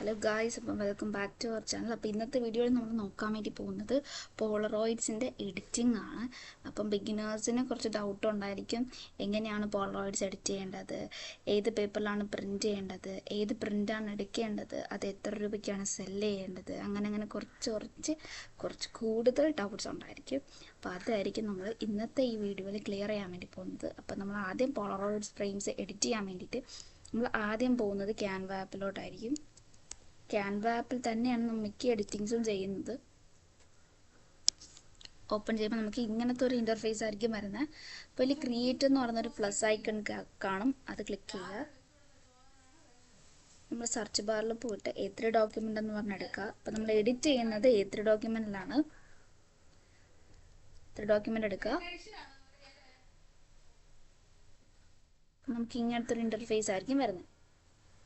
Hello guys അപ്പം welcome back to our channel അപ്പോൾ ഇന്നത്തെ വീഡിയോയിൽ നമ്മൾ നോക്കാൻ വേണ്ടി പോകുന്നത് പോളറോയിഡ്സിന്റെ എഡിറ്റിംഗ് ആണ്. അപ്പം ബിഗിനേഴ്സിന് കുറച്ച് ഡൗട്ട് ഉണ്ടായിരിക്കും. എങ്ങനെയാണ് പോളറോയിഡ്സ് എഡിറ്റ് ചെയ്യേണ്ടത്? ഏത് പേപ്പറിലാണ് പ്രിന്റ് ചെയ്യേണ്ടത്? ഏത് പ്രിന്റാണ് എടുക്കേണ്ടത്? അത് എത്ര രൂപയ്ക്കാണ് സെല്ല് ചെയ്യേണ്ടത്? അങ്ങനെ അങ്ങനെ കുറച്ച് കുറച്ച് കുറച്ച് കൂടുതൽ ഡൗട്ട്സ് ഉണ്ടായിരിക്കും. അപ്പോൾ അതായിരിക്കും നമ്മൾ ഇന്നത്തെ ഈ വീഡിയോയിൽ ക്ലിയർ ചെയ്യാൻ വേണ്ടി പോകുന്നത്. അപ്പോൾ നമ്മൾ ആദ്യം പോളറോയിഡ്സ് ഫ്രെയിംസ് എഡിറ്റ് ചെയ്യാൻ വേണ്ടിയിട്ട് നമ്മൾ ആദ്യം പോകുന്നത് ക്യാൻവ ആപ്പിലോട്ടായിരിക്കും ക്യാൻവ ആപ്പിൽ തന്നെയാണ് മിക്ക എഡിറ്റിങ്സും ചെയ്യുന്നത്. ഓപ്പൺ ചെയ്യുമ്പോൾ നമുക്ക് ഇങ്ങനത്തെ ഒരു ഇന്റർഫേസ് ആയിരിക്കും വരുന്നത്. അപ്പോൾ ഇതിൽ ക്രിയേറ്റ് എന്ന് പറയുന്നൊരു പ്ലസ് ഐക്കൺ കാണും. അത് ക്ലിക്ക് ചെയ്യുക. നമ്മൾ സെർച്ച് ബാറിൽ പോയിട്ട് എ ത്രീ ഡോക്യുമെന്റ് എന്ന് പറഞ്ഞെടുക്കുക അപ്പോൾ നമ്മൾ എഡിറ്റ് ചെയ്യുന്നത് എ ത്രീ ഡോക്യുമെന്റിലാണ് ത്രീ ഡോക്യുമെന്റ് എടുക്കുക. നമുക്ക് ഇങ്ങനത്തെ ഒരു ഇന്റർഫേസ് ആയിരിക്കും വരുന്നത്.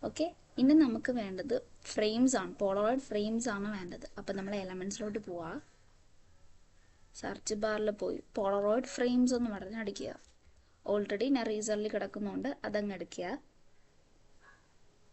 ഓക്കെ ഇനി നമുക്ക് വേണ്ടത് ഫ്രെയിംസ് ആണ്. പോളറോയിഡ് ഫ്രെയിംസ് ആണ് വേണ്ടത്. അപ്പം നമ്മൾ എലമെന്റ്സിലോട്ട് പോവാ. സെർച്ച് ബാറിൽ പോയി. പോളറോയിഡ് ഫ്രെയിംസ് എന്ന് പറഞ്ഞ് അടിക്കുക. ഓൾറെഡി ഞാൻ റീസറിൽ കിടക്കുന്നുണ്ട്. അതങ്ങ് അടിക്കുക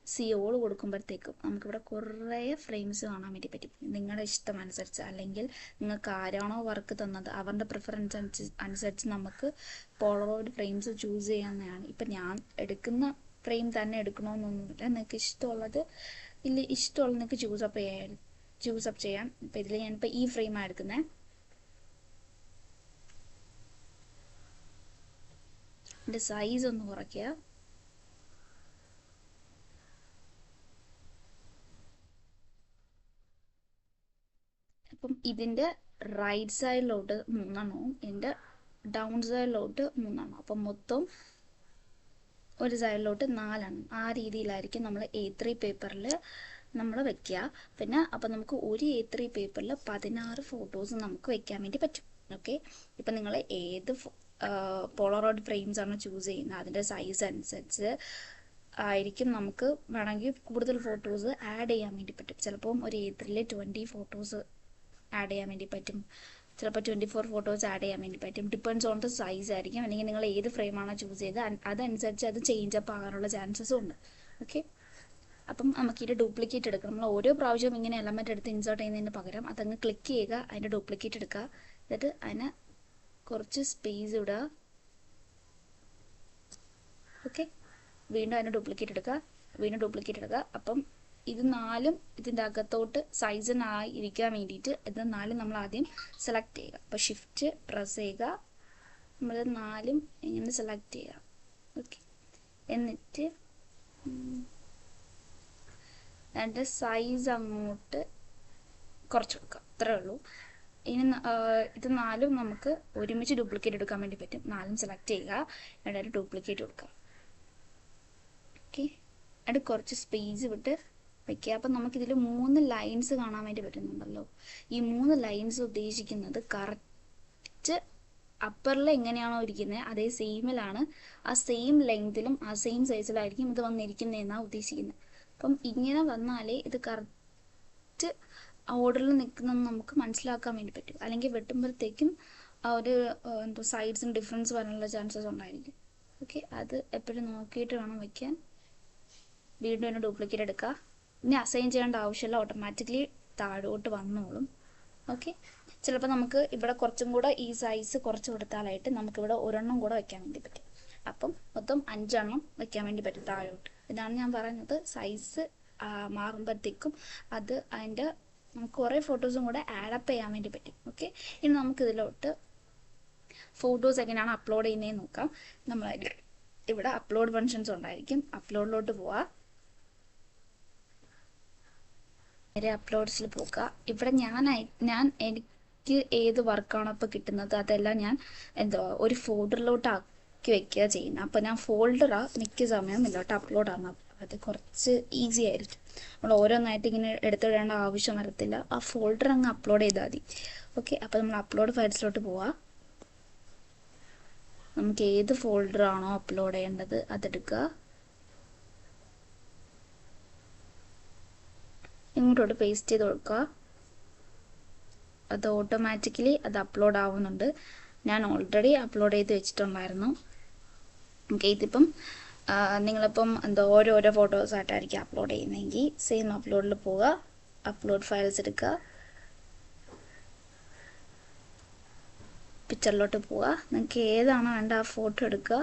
സി ഓൾ കൊടുക്കുമ്പോഴത്തേക്കും നമുക്കിവിടെ കുറേ ഫ്രെയിംസ് കാണാൻ വേണ്ടി പറ്റും. നിങ്ങളുടെ ഇഷ്ടം അനുസരിച്ച്. അല്ലെങ്കിൽ നിങ്ങൾക്ക് ആരാണോ വർക്ക് തന്നത് അവരുടെ പ്രിഫറൻസ് അനുസരിച്ച് നമുക്ക് പോളറോയിഡ് ഫ്രെയിംസ് ചൂസ് ചെയ്യാവുന്നതാണ്. ഇപ്പം ഞാൻ എടുക്കുന്ന ഫ്രെയിം തന്നെ എടുക്കണമെന്നൊന്നുമില്ല നിങ്ങൾക്ക് ഇഷ്ടമുള്ളത് ഇല്ല ഇഷ്ടമുള്ളത് നിങ്ങൾക്ക് ചൂസപ്പ് ചെയ്യാൻ ചൂസപ്പ് ചെയ്യാം ഇപ്പം ഇതിൽ ഞാനിപ്പോൾ ഈ ഫ്രെയിമാണ് എടുക്കുന്നത് എന്റെ സൈസ് ഒന്ന് കുറയ്ക്കുക അപ്പം ഇതിന്റെ റൈറ്റ് സൈഡിലോട്ട് മൂന്നെണ്ണവും എന്റെ ഡൗൺ സൈഡിലോട്ട് മൂന്നെണ്ണം. അപ്പം മൊത്തം ഒരു സൈഡിലോട്ട് നാലെണ്ണം ആ രീതിയിലായിരിക്കും നമ്മൾ എ ത്രീ പേപ്പറിൽ നമ്മൾ വെക്കുക പിന്നെ അപ്പം നമുക്ക് ഒരു എ ത്രീ പേപ്പറിൽ പതിനാറ് ഫോട്ടോസ് നമുക്ക് വെക്കാൻ വേണ്ടി പറ്റും. ഓക്കെ ഇപ്പം നിങ്ങൾ ഏത് പോളറോയിഡ് ഫ്രെയിംസ് ആണ് ചൂസ് ചെയ്യുന്നത്? അതിന്റെ സൈസ് അനുസരിച്ച് ആയിരിക്കും നമുക്ക് വേണമെങ്കിൽ കൂടുതൽ ഫോട്ടോസ് ആഡ് ചെയ്യാൻ വേണ്ടി പറ്റും. ചിലപ്പം ഒരു എ ത്രീയിൽ ട്വന്റി ഫോട്ടോസ് ആഡ് ചെയ്യാൻ വേണ്ടി പറ്റും. ചിലപ്പോൾ ട്വന്റി ഫോർ ഫോട്ടോസ് ആഡ് ചെയ്യാൻ വേണ്ടി പറ്റും. ഡിപ്പെൻഡ്സ് ഓൺ ദ സൈസ് ആയിരിക്കും. അല്ലെങ്കിൽ നിങ്ങൾ ഏത് ഫ്രെയിമാണോ ചൂസ് ചെയ്ത് അതനുസരിച്ച് അത് ചേഞ്ച് അപ്പ് ആകാനുള്ള ചാൻസസും ഉണ്ട്. ഓക്കെ അപ്പം നമുക്ക് ഇതിന്റെ ഡ്യൂപ്ലിക്കേറ്റ് എടുക്കണം. നമ്മൾ ഓരോ പ്രാവശ്യവും ഇങ്ങനെ എലമെന്റ് എടുത്ത് ഇൻസേർട്ട് ചെയ്യുന്നതിന് പകരം അതങ്ങ് ക്ലിക്ക് ചെയ്യുക അതിന്റെ ഡ്യൂപ്ലിക്കേറ്റ് എടുക്കുക. എന്നിട്ട് അതിന് കുറച്ച് സ്പേസ് ഇടുക. ഓക്കെ വീണ്ടും അതിന്റെ ഡ്യൂപ്ലിക്കേറ്റ് എടുക്കുക. വീണ്ടും ഡ്യൂപ്ലിക്കേറ്റ് എടുക്കുക. അപ്പം ഇത് നാലും ഇതിന്റെ അകത്തോട്ട് സൈസിനായി ഇരിക്കാൻ വേണ്ടിയിട്ട് ഇത് നാലും നമ്മൾ ആദ്യം സെലക്ട് ചെയ്യുക. അപ്പോൾ ഷിഫ്റ്റ് പ്രസ് ചെയ്യുക. നമ്മൾ നാലും ഇങ്ങനെ സെലക്ട് ചെയ്യുക. ഓക്കെ എന്നിട്ട് അതിന്റെ സൈസ് അങ്ങോട്ട് കുറച്ച് കൊടുക്കുക അത്രേ ഉള്ളൂ. ഇനി ഇത് നാലും നമുക്ക് ഒരുമിച്ച് ഡ്യൂപ്ലിക്കേറ്റ് എടുക്കാൻ വേണ്ടി പറ്റും. നാലും സെലക്ട് ചെയ്യുക. എന്നിട്ട് ഡ്യൂപ്ലിക്കേറ്റ് കൊടുക്കുക. ഓക്കെ എന്നിട്ട് കുറച്ച് സ്പേസ് വിട്ട് വെക്കുക അപ്പം നമുക്കിതിൽ മൂന്ന് ലൈൻസ് കാണാൻ വേണ്ടി പറ്റുന്നുണ്ടല്ലോ. ഈ മൂന്ന് ലൈൻസ് ഉദ്ദേശിക്കുന്നത് കറക്റ്റ് അപ്പറിൽ എങ്ങനെയാണോ ഇരിക്കുന്നത് അതേ സെയിമിലാണ് ആ സെയിം ലെങ്തിലും ആ സെയിം സൈസിലായിരിക്കും ഇത് വന്നിരിക്കുന്നതെന്നാണ് ഉദ്ദേശിക്കുന്നത് അപ്പം ഇങ്ങനെ വന്നാലേ ഇത് കറക്റ്റ് ഓർഡറിൽ നിൽക്കുന്ന നമുക്ക് മനസ്സിലാക്കാൻ വേണ്ടി പറ്റും. അല്ലെങ്കിൽ വെട്ടുമ്പോഴത്തേക്കും ആ ഒരു എന്തോ സൈഡ്സിന് ഡിഫറൻസ് വരാനുള്ള ചാൻസസ് ഉണ്ടായിരിക്കും. ഓക്കെ അത് എപ്പോഴും നോക്കിയിട്ട് വേണം വയ്ക്കാൻ. വീണ്ടും എന്നെ ഡ്യൂപ്ലിക്കേറ്റ് എടുക്കുക ഇനി അസൈൻ ചെയ്യേണ്ട ആവശ്യമില്ല. ഓട്ടോമാറ്റിക്കലി താഴോട്ട് വന്നോളും. ഓക്കെ ചിലപ്പോൾ നമുക്ക് ഇവിടെ കുറച്ചും കൂടെ ഈ സൈസ് കുറച്ച് കൊടുത്താലായിട്ട് നമുക്കിവിടെ ഒരെണ്ണം കൂടെ വെക്കാൻ വേണ്ടി പറ്റും. അപ്പം മൊത്തം അഞ്ചെണ്ണം വെക്കാൻ വേണ്ടി പറ്റും താഴോട്ട്. ഇതാണ് ഞാൻ പറയുന്നത് സൈസ് മാറുമ്പോഴത്തേക്കും അത് അതിന്റെ നമുക്ക് കുറേ ഫോട്ടോസും കൂടെ ആഡപ്പ് ചെയ്യാൻ വേണ്ടി പറ്റും. ഓക്കെ ഇനി നമുക്ക് ഇതിലോട്ട് ഫോട്ടോസ് എങ്ങനെയാണ് അപ്ലോഡ് ചെയ്യുന്നതെന്ന് നോക്കാം. നമ്മൾ ഇവിടെ അപ്ലോഡ് ഫങ്ഷൻസ് ഉണ്ടായിരിക്കും. അപ്ലോഡിലോട്ട് പോവാം. നേരെ അപ്ലോഡ്സിൽ പോകുക ഇവിടെ ഞാൻ ഞാൻ എനിക്ക് ഏത് വർക്കാണോ ഇപ്പോൾ കിട്ടുന്നത് അതെല്ലാം ഞാൻ എന്തോ ഒരു ഫോൾഡറിലോട്ട് ആക്കി വെക്കുക ചെയ്യുന്നത് അപ്പോൾ ഞാൻ ഫോൾഡറാ മിക്ക സമയം ഇതിലോട്ട് അപ്ലോഡ് ആണ് അത് കുറച്ച് ഈസി ആയിരിക്കും. നമ്മൾ ഓരോന്നായിട്ട് ഇങ്ങനെ എടുത്തിടേണ്ട ആവശ്യം വരത്തില്ല. ആ ഫോൾഡർ അങ്ങ് അപ്ലോഡ് ചെയ്താൽ മതി. ഓക്കെ അപ്പോൾ നമ്മൾ അപ്ലോഡ് ഫയൽസിലോട്ട് പോവാം. നമുക്ക് ഏത് ഫോൾഡറാണോ അപ്ലോഡ് ചെയ്യേണ്ടത് അതെടുക്കുക ഇങ്ങോട്ടോട്ട് പേസ്റ്റ് ചെയ്ത് കൊടുക്കുക. അത് ഓട്ടോമാറ്റിക്കലി അത് അപ്ലോഡ് ആവുന്നുണ്ട്. ഞാൻ ഓൾറെഡി അപ്ലോഡ് ചെയ്ത് വെച്ചിട്ടുണ്ടായിരുന്നു. ഓക്കെ ഇതിപ്പം നിങ്ങളിപ്പം എന്താ ഓരോരോ ഫോട്ടോസായിട്ടായിരിക്കും അപ്ലോഡ് ചെയ്യുന്നതെങ്കിൽ സെയിം അപ്ലോഡിൽ പോവുക. അപ്ലോഡ് ഫയൽസ് എടുക്കുക. പിക്ചറിലോട്ട് പോവുക. നിങ്ങൾക്ക് ഏതാണോ വേണ്ട ആ ഫോട്ടോ എടുക്കുക.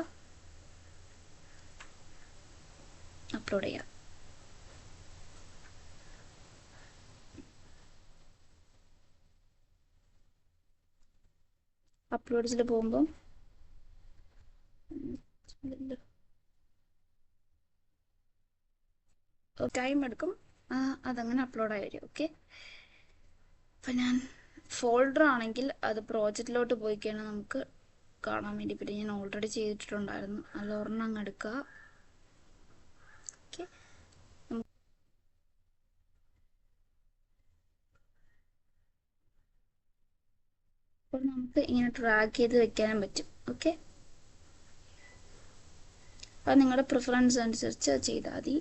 അപ്ലോഡ് ചെയ്യുക. അപ്ലോഡ്സിൽ പോകുമ്പം ടൈം എടുക്കും. അതങ്ങനെ അപ്ലോഡായി വരും ഓക്കെ അപ്പം ഞാൻ ഫോൾഡർ ആണെങ്കിൽ അത് പ്രോജക്റ്റിലോട്ട് പോയി കഴിഞ്ഞാൽ നമുക്ക് കാണാൻ വേണ്ടി പറ്റും ഞാൻ ഓൾറെഡി ചെയ്തിട്ടുണ്ടായിരുന്നു. അതിൽ ഒരെണ്ണം അങ്ങ് എടുക്കുക ഓക്കെ നമുക്ക് ഇങ്ങനെ ട്രാക്ക് ചെയ്ത് വെക്കാനും പറ്റും. ഓക്കെ അപ്പോൾ നിങ്ങളുടെ പ്രിഫറൻസ് അനുസരിച്ച് ചെയ്താൽ മതി.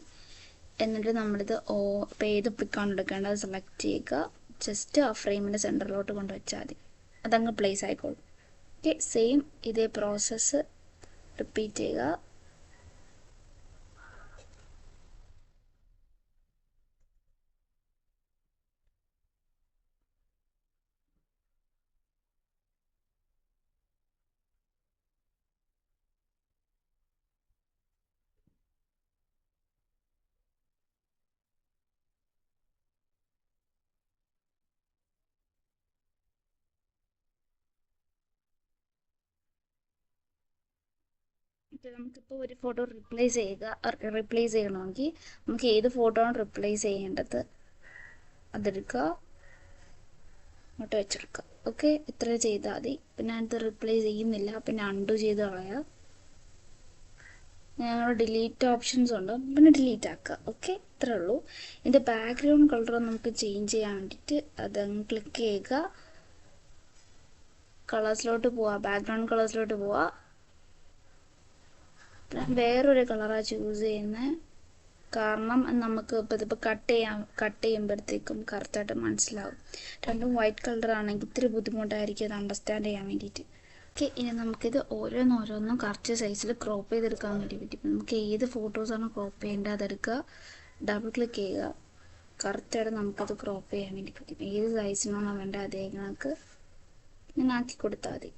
എന്നിട്ട് നമ്മളിത് ഓ ഇപ്പോൾ ഏത് പിക്കാണ് എടുക്കേണ്ടത് സെലക്ട് ചെയ്യുക. ജസ്റ്റ് ആ ഫ്രെയിമിന്റെ സെന്ററിലോട്ട് കൊണ്ടുവച്ചാൽ മതി. അതങ്ങ് പ്ലേസ് ആയിക്കോളും. ഓക്കെ സെയിം ഇതേ പ്രോസസ്സ് റിപ്പീറ്റ് ചെയ്യുക. ഇപ്പം നമുക്കിപ്പോൾ ഒരു ഫോട്ടോ റിപ്ലേസ് ചെയ്യുക റിപ്ലേസ് ചെയ്യണമെങ്കിൽ നമുക്ക് ഏത് ഫോട്ടോ ആണ് റിപ്ലേസ് ചെയ്യേണ്ടത്? അതെടുക്കുക. അങ്ങോട്ട് വെച്ചെടുക്കുക. ഓക്കെ ഇത്ര ചെയ്താൽ മതി. പിന്നെ ഞാനത് റിപ്ലേസ് ചെയ്യുന്നില്ല. പിന്നെ അൺഡു ചെയ്ത് കളയുക ഞങ്ങൾ ഡിലീറ്റ് ഓപ്ഷൻസ് ഉണ്ട്. പിന്നെ ഡിലീറ്റ് ആക്കുക. ഓക്കെ ഇത്രേ ഉള്ളൂ. ഇതിന്റെ ബാക്ക്ഗ്രൗണ്ട് കളർ നമുക്ക് ചേഞ്ച് ചെയ്യാൻ വേണ്ടിയിട്ട് അതങ്ങ് ക്ലിക്ക് ചെയ്യുക. കളേഴ്സിലോട്ട് പോവുക ബാക്ക്ഗ്രൗണ്ട് കളേഴ്സിലോട്ട് പോവുക വേറൊരു കളറാ ചൂസ് ചെയ്യുന്നത് കാരണം നമുക്ക് ഇപ്പോൾ ഇതിപ്പോൾ കട്ട് ചെയ്യാൻ കട്ട് ചെയ്യുമ്പോഴത്തേക്കും കറക്റ്റായിട്ട് മനസ്സിലാവും. രണ്ടും വൈറ്റ് കളർ ആണെങ്കിൽ ഇത്തിരി ബുദ്ധിമുട്ടായിരിക്കും അത് അണ്ടർസ്റ്റാൻഡ് ചെയ്യാൻ വേണ്ടിയിട്ട്. ഓക്കെ ഇനി നമുക്കിത് ഓരോന്നോരോന്നും കറക്റ്റ് സൈസിൽ ക്രോപ്പ് ചെയ്തെടുക്കാൻ വേണ്ടി പറ്റും. നമുക്ക് ഏത് ഫോട്ടോസാണ് ക്രോപ്പ് ചെയ്യേണ്ടത് അതെടുക്കുക ഡബിൾ ക്ലിക്ക് ചെയ്യുക കറക്റ്റായിട്ട് നമുക്കത് ക്രോപ്പ് ചെയ്യാൻ വേണ്ടി പറ്റും. ഏത് സൈസിനാണോ വേണ്ടത് അതേ കണക്ക് ഇങ്ങനെ ആക്കി കൊടുത്താൽ മതി.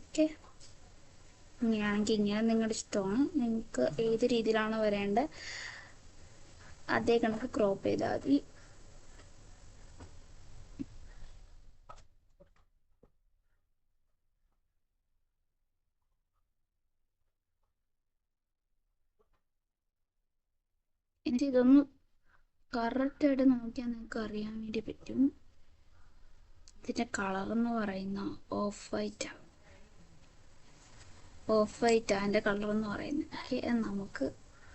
ഓക്കെ ഇങ്ങനെയാണെങ്കിൽ ഇങ്ങനെ നിങ്ങളുടെ ഇഷ്ടമാണ്. നിങ്ങൾക്ക് ഏത് രീതിയിലാണ് വരേണ്ടത് അതേ കണക്ക് ക്രോപ്പ് ചെയ്താൽ മതി. എന്നിട്ട് ഇതൊന്ന് കറക്റ്റായിട്ട് നോക്കിയാൽ നിങ്ങൾക്ക് അറിയാൻ വേണ്ടി പറ്റും. ഇതിന്റെ കളർ എന്ന് പറയുന്ന ഓഫ് വൈറ്റാണ് ഓഫ് വൈറ്റ് അതിന്റെ കളർ എന്ന് പറയുന്നത്. നമുക്ക്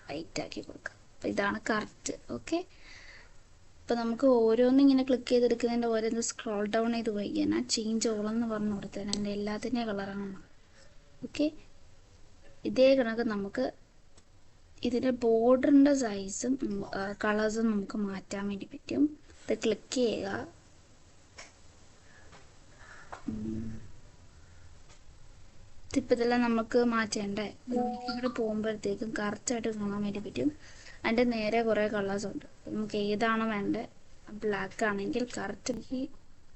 വൈറ്റ് ആക്കി കൊടുക്കാം. അപ്പൊ ഇതാണ് കറക്റ്റ് ഓക്കെ അപ്പൊ നമുക്ക് ഓരോന്നും ഇങ്ങനെ ക്ലിക്ക് ചെയ്തെടുക്കുന്നതിന്റെ ഓരോന്ന് സ്ക്രോൾ ഡൗൺ ചെയ്ത് പോയി കഴിഞ്ഞാൽ ചേഞ്ച് ഓൾ എന്ന് പറഞ്ഞു കൊടുത്താൽ അതിന്റെ എല്ലാത്തിന്റെയും കളറാണ് ഓക്കെ ഇതേ കണക്ക് നമുക്ക് ഇതിന്റെ ബോർഡറിന്റെ സൈസും കളേഴ്സും നമുക്ക് മാറ്റാൻ വേണ്ടി പറ്റും. ഇത് ക്ലിക്ക് ചെയ്യുക. ഇപ്പം ഇതെല്ലാം നമുക്ക് മാറ്റേണ്ടേ? ഇവിടെ പോകുമ്പോഴത്തേക്കും കറക്റ്റായിട്ട് കാണാൻ വേണ്ടി പറ്റും. അതിന്റെ നേരെ കുറേ കളേഴ്സ് ഉണ്ട് നമുക്ക് ഏതാണോ വേണ്ടത് ബ്ലാക്ക് ആണെങ്കിൽ കറക്റ്റ് ഈ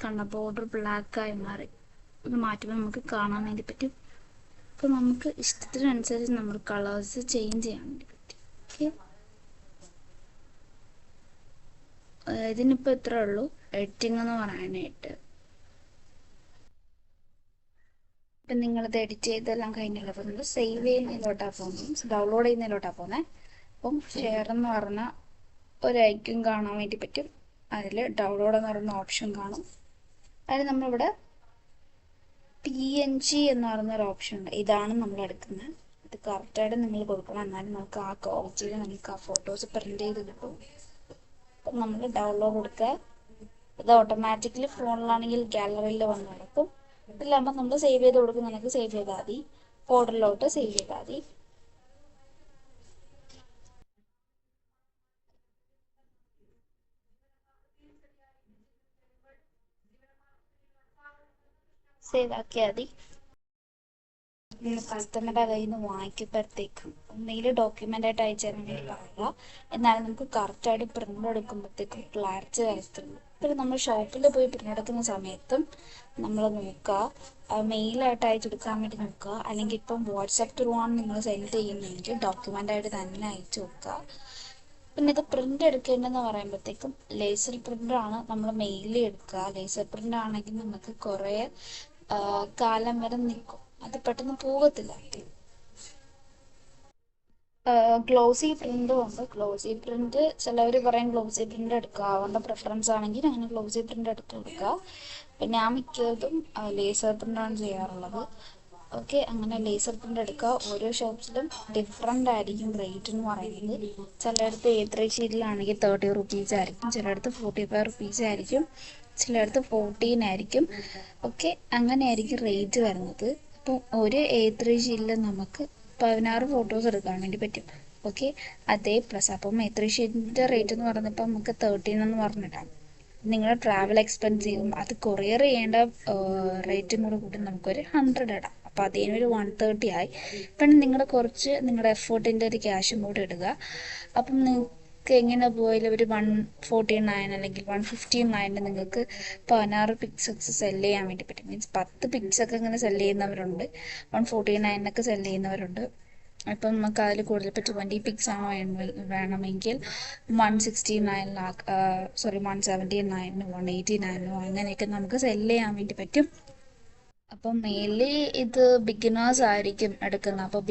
കണ്ണ ബോർഡർ ബ്ലാക്കായി മാറി. ഇത് മാറ്റുമ്പോൾ നമുക്ക് കാണാൻ വേണ്ടി പറ്റും. അപ്പോൾ നമുക്ക് ഇഷ്ടത്തിനനുസരിച്ച് നമ്മൾ കളേഴ്സ് ചേഞ്ച് ചെയ്യാൻ വേണ്ടി പറ്റും. ഓക്കെ ഇതിനിപ്പോ ഇത്രേ ഉള്ളൂ. എഡിറ്റിംഗ് എന്ന് പറയാനായിട്ട്. ഇപ്പം നിങ്ങളിത് എഡിറ്റ് ചെയ്തെല്ലാം കഴിഞ്ഞല്ലോ? അപ്പോൾ നിങ്ങൾ സേവ് ചെയ്യുന്നതിലോട്ടാണ് പോകുന്നത്. ഡൗൺലോഡ് ചെയ്യുന്നതിലോട്ടാണ് പോകുന്നത്. അപ്പം ഷെയർ എന്ന് പറഞ്ഞ ഒരു ഐക്യം കാണാൻ വേണ്ടി പറ്റും. അതിൽ ഡൗൺലോഡ് എന്ന് പറയുന്ന ഓപ്ഷൻ കാണും. അതിൽ നമ്മളിവിടെ പി എൻ ജി എന്ന് പറയുന്ന ഒരു ഓപ്ഷൻ ഉണ്ട്. ഇതാണ് നമ്മൾ എടുക്കുന്നത്. ഇത് കറക്റ്റായിട്ട് നിങ്ങൾ കൊടുക്കണം. എന്നാലും നമുക്ക് ആ ക്വാളിറ്റിയിൽ നമുക്ക് ആ ഫോട്ടോസ് പ്രിന്റ് ചെയ്ത് കിട്ടും. അപ്പം നമ്മൾ ഡൗൺലോഡ് കൊടുക്കുക. ഇത് ഓട്ടോമാറ്റിക്കലി ഫോണിലാണെങ്കിൽ ഗാലറിയിൽ വന്നു കിടക്കും ഇതിലാകുമ്പോൾ നമ്മൾ സേവ് ചെയ്ത് കൊടുക്കുന്നുണ്ടെങ്കിൽ സേവ് ചെയ്താൽ മതി. ഫോൾഡറിലോട്ട് സേവ് ചെയ്താൽ മതി. സേവ് ആക്കിയാൽ മതി. കസ്റ്റമറുടെ കയ്യിൽ നിന്ന് വാങ്ങിക്കുമ്പോഴത്തേക്കും ഒന്നെങ്കിലും ഡോക്യുമെന്റ് ആയിട്ട് അയച്ചു വേണ്ടി പറയുക. എന്നാലും നമുക്ക് കറക്റ്റായിട്ട് പ്രിന്റ് എടുക്കുമ്പോഴത്തേക്കും ക്ലാരിറ്റി വരത്തുള്ളൂ പിന്നെ നമ്മൾ ഷോപ്പിൽ പോയി പ്രിന്റ് സമയത്തും നമ്മൾ നോക്കുക. മെയിലായിട്ട് അയച്ചെടുക്കാൻ വേണ്ടി നോക്കുക. അല്ലെങ്കിൽ ഇപ്പം വാട്സാപ്പ് ത്രൂ ആണ് നിങ്ങൾ സെൻഡ് ചെയ്യുന്നതെങ്കിൽ ഡോക്യുമെന്റ് ആയിട്ട് തന്നെ അയച്ചു നോക്കുക പിന്നെ ഇത് പ്രിന്റ് എടുക്കേണ്ടതെന്ന് പറയുമ്പോഴത്തേക്കും ലേസർ പ്രിന്റാണ് നമ്മൾ മെയിലിൽ എടുക്കുക. ലേസർ പ്രിന്റ് ആണെങ്കിൽ നമുക്ക് കുറേ കാലം വരെ നിൽക്കും. അത് പെട്ടെന്ന് പോകത്തില്ല. ഗ്ലോസി പ്രിന്റും ഉണ്ട്. ഗ്ലോസി പ്രിന്റ് ചിലവർ പറയും ഗ്ലോസി പ്രിന്റ് എടുക്കുക. അവരുടെ പ്രിഫറൻസ് ആണെങ്കിൽ അങ്ങനെ ഗ്ലോസി പ്രിന്റ് എടുത്ത് കൊടുക്കുക. പിന്നെ ഞാൻ മിക്കതും ലേസർ പ്രിന്റാണ് ചെയ്യാറുള്ളത്. ഓക്കെ അങ്ങനെ ലേസർ പ്രിന്റ് എടുക്കുക. ഓരോ ഷോപ്സിലും ഡിഫറെന്റ് ആയിരിക്കും റേറ്റ് എന്ന് പറയുന്നത്. ചിലയിടത്ത് എ ത്രീ ഷീറ്റിലാണെങ്കിൽ തേർട്ടി റുപ്പീസ് ആയിരിക്കും. ചിലയിടത്ത് ഫോർട്ടി ഫൈവ് റുപ്പീസ് ആയിരിക്കും. ചിലയിടത്ത് ഫോർട്ടീൻ ആയിരിക്കും. ഓക്കെ അങ്ങനെ ആയിരിക്കും റേറ്റ് വരുന്നത്. അപ്പോൾ ഒരു എ ത്രീ ഷീറ്റിൽ നമുക്ക് പതിനാറ് ഫോട്ടോസ് എടുക്കാൻ വേണ്ടി പറ്റും. ഓക്കെ അതേ പ്ലസ് അപ്പം മൈത്രി ത്രീ ഷീറ്റിന്റെ റേറ്റ് എന്ന് പറഞ്ഞപ്പോൾ നമുക്ക് തേർട്ടീൻ എന്ന് പറഞ്ഞിടാം നിങ്ങളുടെ ട്രാവൽ എക്സ്പെൻസീവും അത് കൊറിയർ ചെയ്യേണ്ട റേറ്റും കൂടെ കൂട്ടി നമുക്കൊരു ഹൺഡ്രഡ് ഇടാം. അപ്പോൾ അതിനൊരു വൺ തേർട്ടി ആയി. പിന്നെ നിങ്ങളുടെ കുറച്ച് നിങ്ങളുടെ എഫേർട്ടിന്റെ ഒരു ക്യാഷും കൂടെ ഇടുക. അപ്പം നിങ്ങൾക്ക് എങ്ങനെ പോയാലും ഒരു വൺ ഫോർട്ടി നയൻ അല്ലെങ്കിൽ വൺ ഫിഫ്റ്റി നയനിൽ നിങ്ങൾക്ക് പതിനാറ് പിക്സൊക്കെ സെൽ ചെയ്യാൻ വേണ്ടി പറ്റും. മീൻസ് പത്ത് പിക്സൊക്കെ ഇങ്ങനെ സെൽ ചെയ്യുന്നവരുണ്ട്. വൺ ഫോർട്ടി നയനൊക്കെ സെൽ ചെയ്യുന്നവരുണ്ട്. അപ്പം നമുക്ക് അതിൽ കൂടുതൽ ഇപ്പോൾ ട്വന്റി പിക്സ് ആണോ വേണമെങ്കിൽ one sixty nine lakh sorry one seventy നയനോ one eighty നയനോ അങ്ങനെയൊക്കെ നമുക്ക് സെൽ ചെയ്യാൻ വേണ്ടി പറ്റും. അപ്പം മെയിൻലി ഇത് ബിഗിനേഴ്സ് ആയിരിക്കും എടുക്കുന്നത്. അപ്പോൾ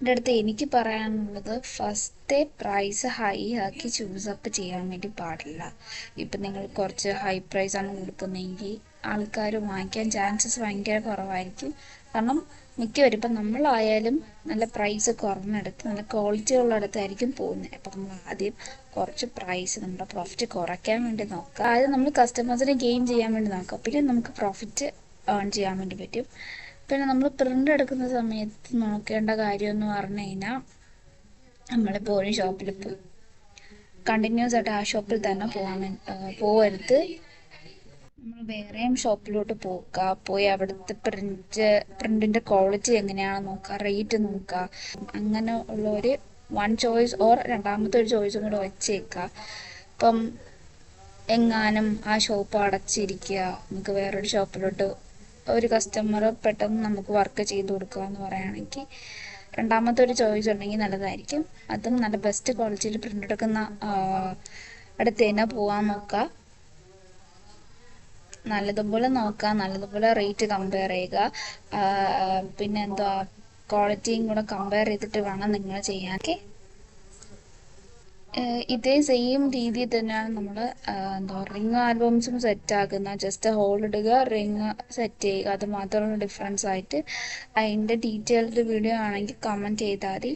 ബിഗിനേഴ്സിന്റെ അടുത്ത് എനിക്ക് പറയാനുള്ളത് ഫസ്റ്റ് പ്രൈസ് ഹൈ ആക്കി ചൂസ് അപ്പ് ചെയ്യാൻ വേണ്ടി പാടില്ല. ഇപ്പം നിങ്ങൾ കുറച്ച് ഹൈ പ്രൈസ് ആണ് കൊടുക്കുന്നതെങ്കിൽ ആൾക്കാർ വാങ്ങിക്കാൻ ചാൻസസ് ഭയങ്കര കുറവായിരിക്കും. കാരണം മിക്കവരും ഇപ്പം നമ്മളായാലും നല്ല പ്രൈസ് കുറഞ്ഞെടുത്ത് നല്ല ക്വാളിറ്റി ഉള്ളിടത്തായിരിക്കും പോകുന്നത്. അപ്പം നമ്മൾ ആദ്യം കുറച്ച് പ്രൈസ് നമ്മുടെ പ്രോഫിറ്റ് കുറയ്ക്കാൻ വേണ്ടി നോക്കുക. അതായത് നമ്മൾ കസ്റ്റമേഴ്സിനെ ഗെയിൻ ചെയ്യാൻ വേണ്ടി നോക്കുക. പിന്നെ നമുക്ക് പ്രോഫിറ്റ് ഏൺ ചെയ്യാൻ വേണ്ടി പറ്റും. പിന്നെ നമ്മൾ പ്രിന്റ് എടുക്കുന്ന സമയത്ത് നോക്കേണ്ട കാര്യം എന്ന് പറഞ്ഞു കഴിഞ്ഞാൽ നമ്മളിപ്പോൾ ഒരു ഷോപ്പിൽ പോയി കണ്ടിന്യൂസ് ആയിട്ട് ആ ഷോപ്പിൽ തന്നെ പോകാൻ പോകരുത് നമ്മൾ വേറെയും ഷോപ്പിലോട്ട് പോക്ക പോയി അവിടുത്തെ പ്രിന്റ് പ്രിന്റിന്റെ ക്വാളിറ്റി എങ്ങനെയാണെന്ന് നോക്കുക റേറ്റ് നോക്കുക അങ്ങനെ ഉള്ള ഒരു വൺ ചോയ്സ് ഓർ രണ്ടാമത്തെ ഒരു ചോയ്സും കൂടെ വെച്ചേക്കുക ഇപ്പം എങ്ങാനും ആ ഷോപ്പ് അടച്ചിരിക്കുക നമുക്ക് വേറൊരു ഷോപ്പിലോട്ട് ഒരു കസ്റ്റമർ പെട്ടെന്ന് നമുക്ക് വർക്ക് ചെയ്ത് കൊടുക്കുക എന്ന് പറയുകയാണെങ്കിൽ രണ്ടാമത്തെ ഒരു ചോയ്സ് ഉണ്ടെങ്കിൽ നല്ലതായിരിക്കും. അതും നല്ല ബെസ്റ്റ് ക്വാളിറ്റിയിൽ പ്രിന്റ് എടുക്കുന്ന അടുത്ത് തന്നെ പോകാൻ നോക്കുക. നല്ലതുപോലെ നോക്കുക നല്ലതുപോലെ റേറ്റ് കമ്പയർ ചെയ്യുക. പിന്നെ എന്താ ക്വാളിറ്റിയും കൂടെ കമ്പയർ ചെയ്തിട്ട് വേണം നിങ്ങൾ ചെയ്യാൻ. ഇതേ സെയിം രീതി തന്നെയാണ് നമ്മൾ എന്താ റിങ് ആൽബംസും സെറ്റ് ആക്കുന്ന ജസ്റ്റ് ഹോൾ ഇടുക റിങ് സെറ്റ് ചെയ്യുക. അത് മാത്രമുള്ള ഡിഫറൻസ് ആയിട്ട്. അതിന്റെ ഡീറ്റെയിൽഡ് വീഡിയോ ആണെങ്കിൽ കമന്റ് ചെയ്താൽ മതി.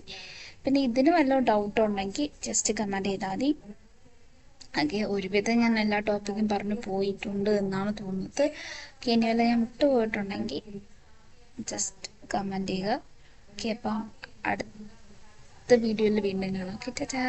പിന്നെ ഇതിന് വല്ല ഡൗട്ട് ഉണ്ടെങ്കിൽ ജസ്റ്റ് കമന്റ് ചെയ്താൽ മതി. ഓക്കെ ഒരുവിധം ഞാൻ എല്ലാ ടോപ്പിക്കും പറഞ്ഞു പോയിട്ടുണ്ട് എന്നാണ് തോന്നുന്നത്. ഓക്കെ ഇനി വല്ല ഞാൻ വിട്ടുപോയിട്ടുണ്ടെങ്കിൽ ജസ്റ്റ് കമന്റ് ചെയ്യുക. ഓക്കെ അപ്പം അടുത്ത വീഡിയോയിൽ വീണ്ടും കാണാം. ഓക്കെ ടാറ്റാ